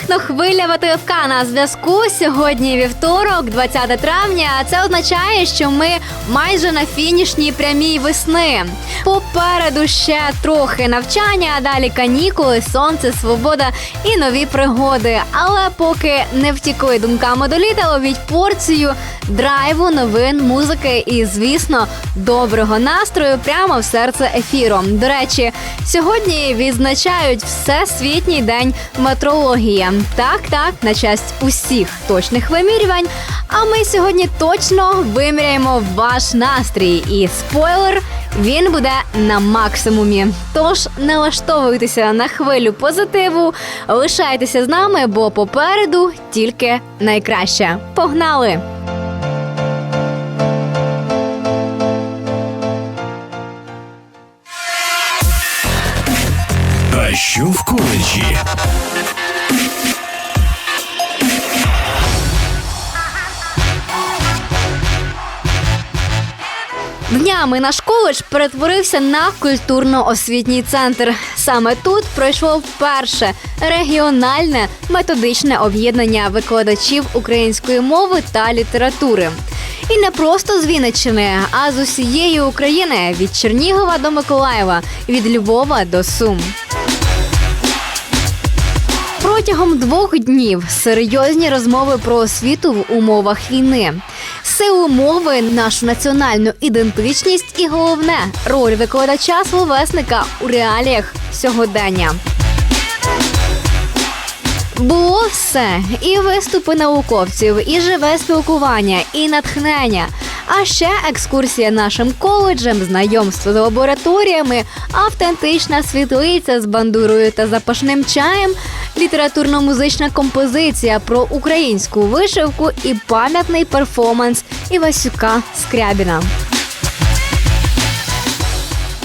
Привіт! Технохвиля ВТФК на зв'язку. Сьогодні вівторок, 20 травня. Це означає, що ми майже на фінішній прямій весни. Попереду ще трохи навчання, а далі канікули, сонце, свобода і нові пригоди. Але поки не втікли думками до літа, ловіть порцію драйву, новин, музики і, звісно, доброго настрою прямо в серце ефіру. До речі, сьогодні відзначають Всесвітній день метрології. Так, так, на честь усіх точних вимірювань. А ми сьогодні точно виміряємо ваш настрій. І спойлер. Він буде на максимумі. Тож налаштовуйтеся на хвилю позитиву, лишайтеся з нами, бо попереду тільки найкраще. Погнали! А що в коледжі? Днями наш коледж перетворився на культурно-освітній центр. Саме тут пройшло вперше регіональне методичне об'єднання викладачів української мови та літератури. І не просто з Вінниччини, а з усієї України від Чернігова до Миколаєва, від Львова до Сум. Протягом двох днів серйозні розмови про освіту в умовах війни, силу мови, нашу національну ідентичність і головне роль викладача словесника у реаліях сьогодення. Було все і виступи науковців, і живе спілкування, і натхнення. А ще екскурсія нашим коледжем, знайомство з лабораторіями, автентична світлиця з бандурою та запашним чаєм, літературно-музична композиція про українську вишивку і пам'ятний перформанс Івасюка Скрябіна.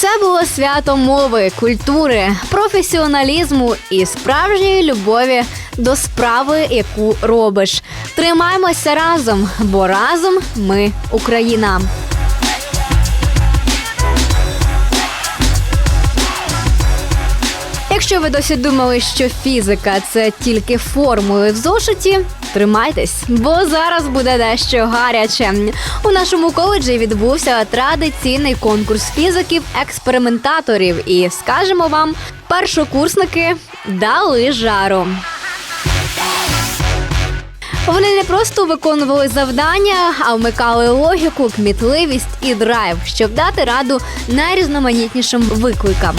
Це було свято мови, культури, професіоналізму і справжньої любові до справи, яку робиш. Тримаймося разом, бо разом ми Україна. Якщо ви досі думали, що фізика це тільки формули в зошиті, тримайтесь, бо зараз буде дещо гаряче. У нашому коледжі відбувся традиційний конкурс фізиків-експериментаторів, і скажемо вам, першокурсники дали жару. Вони не просто виконували завдання, а вмикали логіку, кмітливість і драйв, щоб дати раду найрізноманітнішим викликам.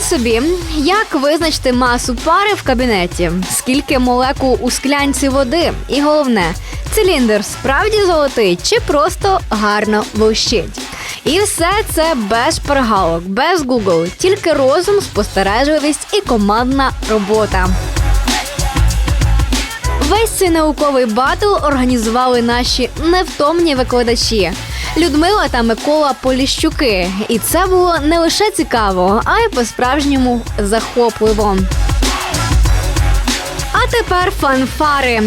Уявіть собі, як визначити масу пари в кабінеті, скільки молекул у склянці води, і головне, циліндр справді золотий чи просто гарно блищить. І все це без шпаргалок, без Google, тільки розум, спостережливість і командна робота. Весь цей науковий батл організували наші невтомні викладачі Людмила та Микола Поліщуки. І це було не лише цікаво, а й по-справжньому захопливо. А тепер фанфари.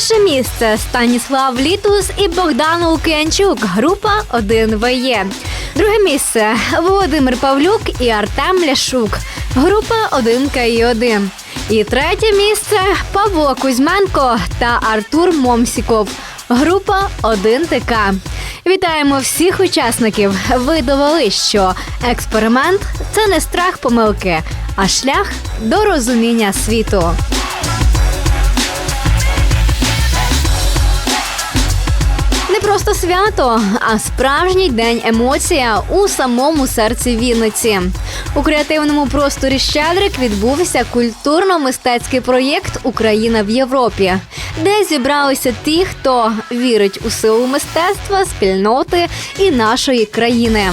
Перше місце Станіслав Літус і Богдан Лук'янчук. Група 1 ВЄ. Друге місце Володимир Павлюк і Артем Ляшук. Група 1 КІ1. І третє місце Павло Кузьменко та Артур Момсіков. Група 1 ТК. Вітаємо всіх учасників. Ви довели, що експеримент це не страх помилки, а шлях до розуміння світу. Просто свято, а справжній день емоція у самому серці Вінниці. У креативному просторі Щедрик відбувся культурно-мистецький проєкт Україна в Європі, де зібралися ті, хто вірить у силу мистецтва, спільноти і нашої країни.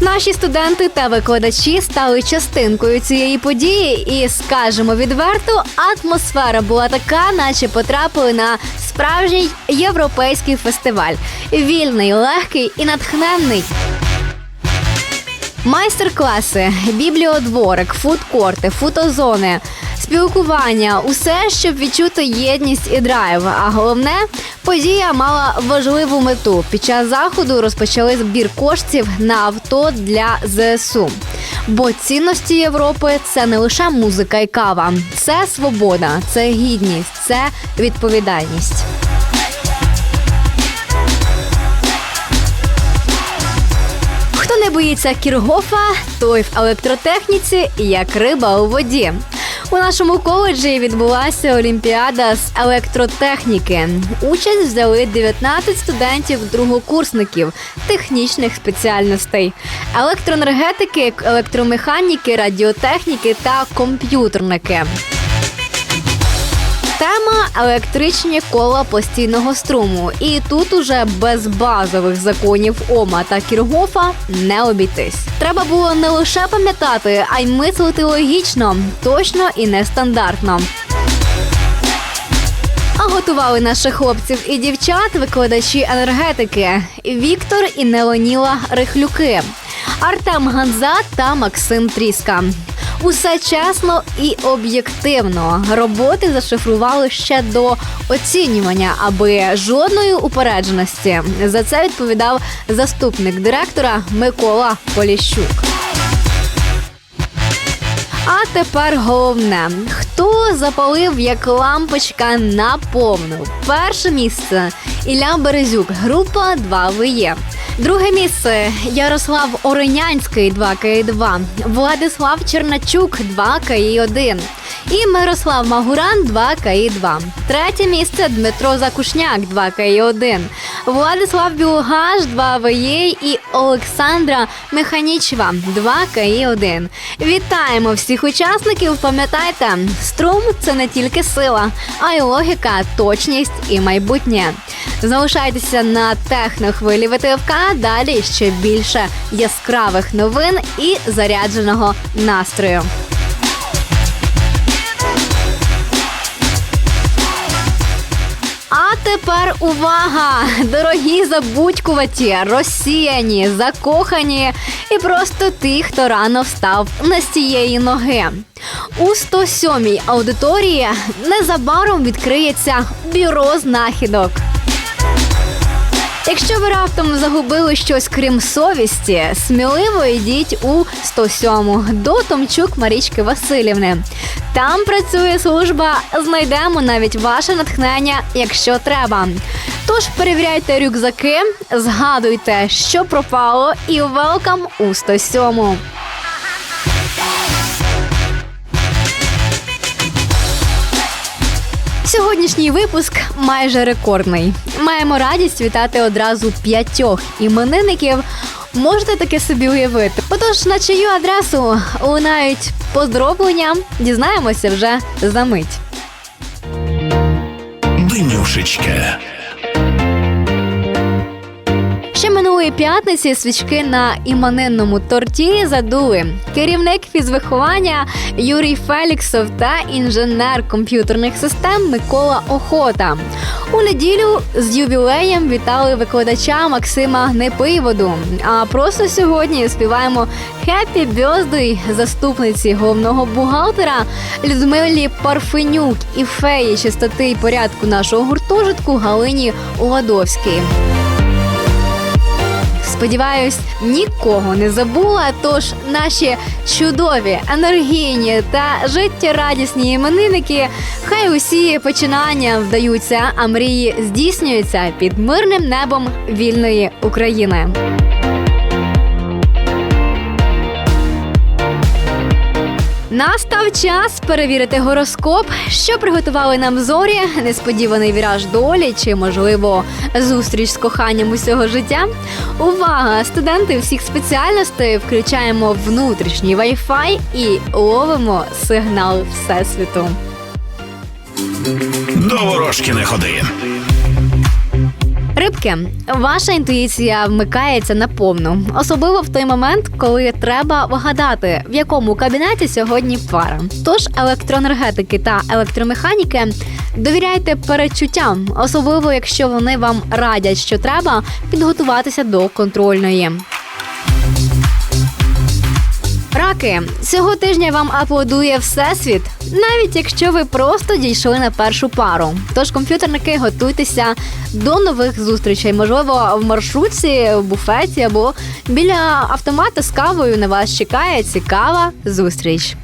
Наші студенти та викладачі стали частинкою цієї події, і скажемо відверто, атмосфера була така, наче потрапили на справжній європейський фестиваль. Вільний, легкий і натхненний. Майстер-класи, бібліодворик, фудкорти, фотозони, спілкування усе, щоб відчути єдність і драйв. А головне, подія мала важливу мету. Під час заходу розпочали збір коштів на авто для ЗСУ. Бо цінності Європи це не лише музика і кава, це свобода, це гідність, це відповідальність. Хто не боїться Кіргофа, той в електротехніці як риба у воді. У нашому коледжі відбулася олімпіада з електротехніки. Участь взяли 19 студентів другокурсників технічних спеціальностей: електроенергетики, електромеханіки, радіотехніки та комп'ютерники. Тема електричні кола постійного струму. І тут уже без базових законів Ома та Кіргофа не обійтись. Треба було не лише пам'ятати, а й мислити логічно, точно і нестандартно. А готували наших хлопців і дівчат викладачі енергетики Віктор і Нелоніла Рихлюки, Артем Ганза та Максим Тріска. Усе чесно і об'єктивно. Роботи зашифрували ще до оцінювання, аби жодної упередженості. За це відповідав заступник директора Микола Поліщук. А тепер головне: хто запалив як лампочка на повну? Перше місце Ілля Березюк, група 2 ВЄ. Друге місце. Ярослав Оренянський 2 ки 2 Владислав Черначук 2 ки 1 і Мирослав Магуран 2 ки 2 Третє місце Дмитро Закушняк 2 ки 1 Владислав Білогаш 2 ВЄ і Олександра Механічева 2 ки 1 Вітаємо всіх учасників! Пам'ятайте, струм це не тільки сила, а й логіка, точність і майбутнє. Залишайтеся на технохвилі ВТФК. Далі ще більше яскравих новин і зарядженого настрою. А тепер увага! Дорогі забудькуваті, розсіяні, закохані і просто ті, хто рано встав на цієї ноги. У 107-й аудиторії незабаром відкриється бюро знахідок. Якщо ви раптом загубили щось крім совісті, сміливо йдіть у 107 до Томчук Марічки Васильівни. Там працює служба Знайдемо навіть ваше натхнення, якщо треба. Тож перевіряйте рюкзаки, згадуйте, що пропало, і велкам у 107. Сьогоднішній випуск майже рекордний. Маємо радість вітати одразу п'ятьох іменинників. Можете таке собі уявити. Отож, на чию адресу лунають поздоровлення, дізнаємося вже за мить. Денюшечка. Ще минулої п'ятниці свічки на іменинному торті задули керівник фізвиховання Юрій Феліксов та інженер комп'ютерних систем Микола Охота. У неділю з ювілеєм вітали викладача Максима Непиводу. А просто сьогодні співаємо «Happy Birthday» заступниці головного бухгалтера Людмилі Парфенюк і феї чистоти і порядку нашого гуртожитку Галині Ладовській. Сподіваюсь, нікого не забула. Тож наші чудові, енергійні та життєрадісні іменинники, хай усі починання вдаються, а мрії здійснюються під мирним небом вільної України. Настав час перевірити гороскоп, що приготували нам зорі, несподіваний віраж долі чи, можливо, зустріч з коханням усього життя. Увага! Студенти всіх спеціальностей включаємо внутрішній Wi-Fi і ловимо сигнал Всесвіту. До ворожки не ходи. Рибки, ваша інтуїція вмикається наповну, особливо в той момент, коли треба вгадати, в якому кабінеті сьогодні пара. Тож електроенергетики та електромеханіки довіряйте передчуттям, особливо якщо вони вам радять, що треба підготуватися до контрольної. Раки, цього тижня вам аплодує всесвіт, навіть якщо ви просто дійшли на першу пару. Тож комп'ютерники готуйтеся до нових зустрічей, можливо, в маршрутці, в буфеті або біля автомата з кавою на вас чекає цікава зустріч.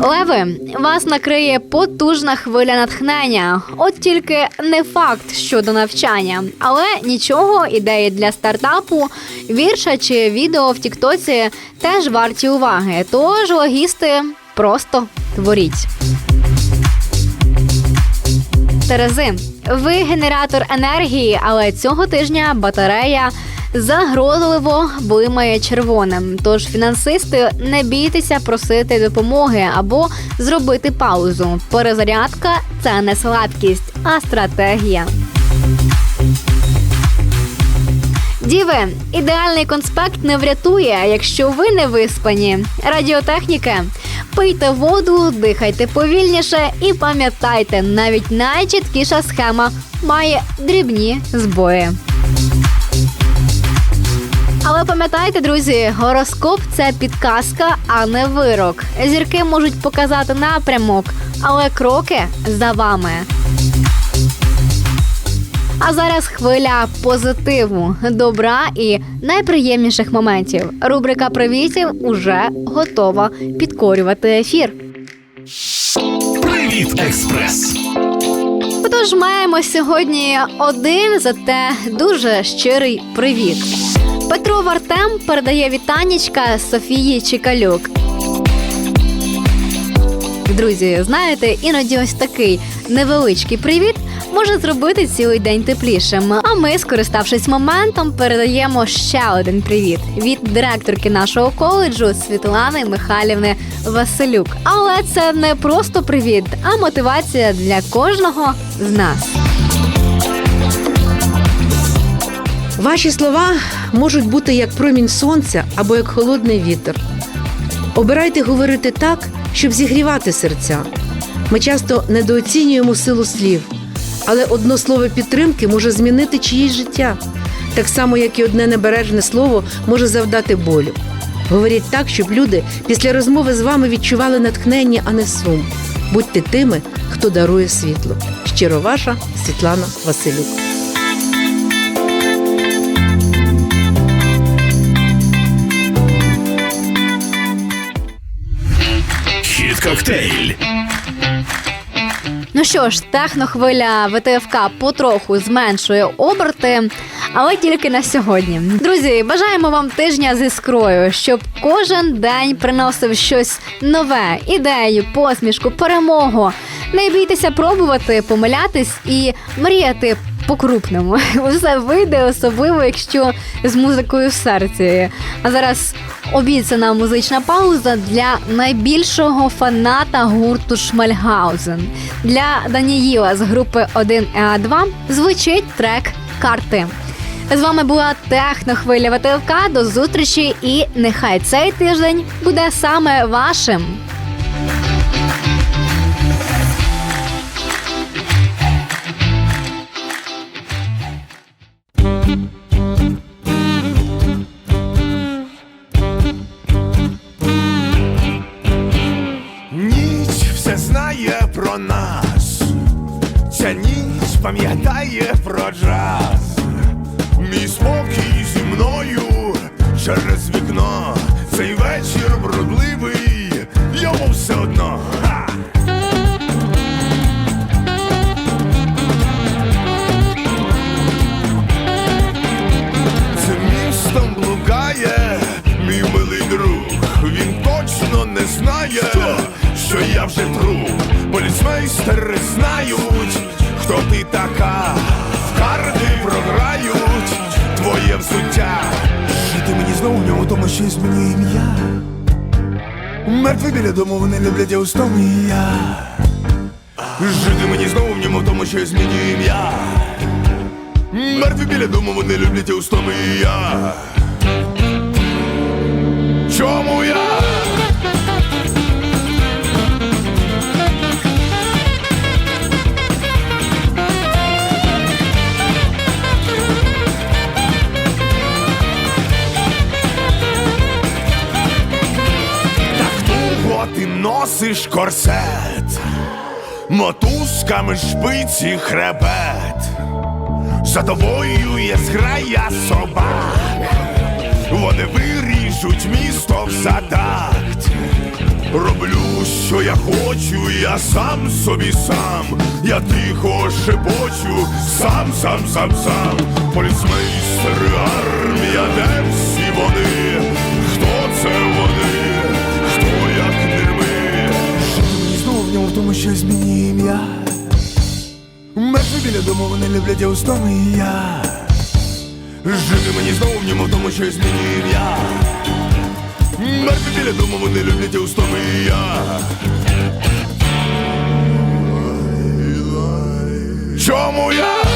Леви, вас накриє потужна хвиля натхнення. От тільки не факт щодо навчання, але нічого, ідеї для стартапу, вірша чи відео в Тіктоці теж варті уваги. Тож логісти просто творіть. Терези, ви генератор енергії, але цього тижня батарея загрозливо блимає червоним. Тож фінансисти не бійтеся просити допомоги або зробити паузу. Перезарядка це не слабкість, а стратегія. Діви, ідеальний конспект не врятує, якщо ви не виспані. Радіотехніки. Пийте воду, дихайте повільніше і пам'ятайте, навіть найчіткіша схема має дрібні збої. Пам'ятайте, друзі, гороскоп це підказка, а не вирок. Зірки можуть показати напрямок, але кроки за вами. А зараз хвиля позитиву, добра і найприємніших моментів. Рубрика привітів уже готова підкорювати ефір. Привіт, експрес. Отож, маємо сьогодні один, зате дуже щирий привіт. Петро Вартем передає вітанічка Софії Чикалюк. Друзі, знаєте, іноді ось такий невеличкий привіт може зробити цілий день теплішим. А ми, скориставшись моментом, передаємо ще один привіт від директорки нашого коледжу Світлани Михайлівни Василюк. Але це не просто привіт, а мотивація для кожного з нас. Ваші слова можуть бути як промінь сонця або як холодний вітер. Обирайте говорити так, щоб зігрівати серця. Ми часто недооцінюємо силу слів, але одно слово підтримки може змінити чиїсь життя, так само, як і одне небережне слово може завдати болю. Говоріть так, щоб люди після розмови з вами відчували натхнення, а не сум. Будьте тими, хто дарує світло. Щиро ваша Світлана Василюк. Хіт коктейль. Ну що ж, технохвиля ВТФК потроху зменшує оберти, але тільки на сьогодні. Друзі, бажаємо вам тижня з іскрою, щоб кожен день приносив щось нове, ідею, посмішку, перемогу. Не бійтеся пробувати, помилятись і мріяти по-крупному. Усе вийде, особливо, якщо з музикою в серці. А зараз обіцяна музична пауза для найбільшого фаната гурту Шмальгаузен. Для Даніїла з групи 1 а 2 звучить трек карти. З вами була Технохвиля ВТФК. До зустрічі і нехай цей тиждень буде саме вашим. Нас, ця ніч пам'ятає про джаз. Мій спокій зі мною через вікно. Цей вечір брудливий, йому все одно. Ха! Цим містом блукає мій милий друг що я вже труп, поліцмейстери знають, хто ти така, в карди програють твоє взуття. Жити мені знову в ньому, тому що й змінює ім'я. Мертві біля дому вони люблять я і я Жити мені знову в ньому, тому що я ім'я. Мертві біля дому вони люблять я і я. Чому я? Носиш корсет, мотузками шпиці хребет. За тобою є зграя собак, вони виріжуть місто в задакт. Роблю, що я хочу, я сам собі сам, я тихо шепочу, сам, сам, сам, сам. Поліцмейстери, в ньому в тому, що змінює ім'я? Мертві біля дому вони люблять я устом і я. Жити мені знову в ньому тому, що змінює ім'я. Мертві біля дому вони люблять я і я. Чому я?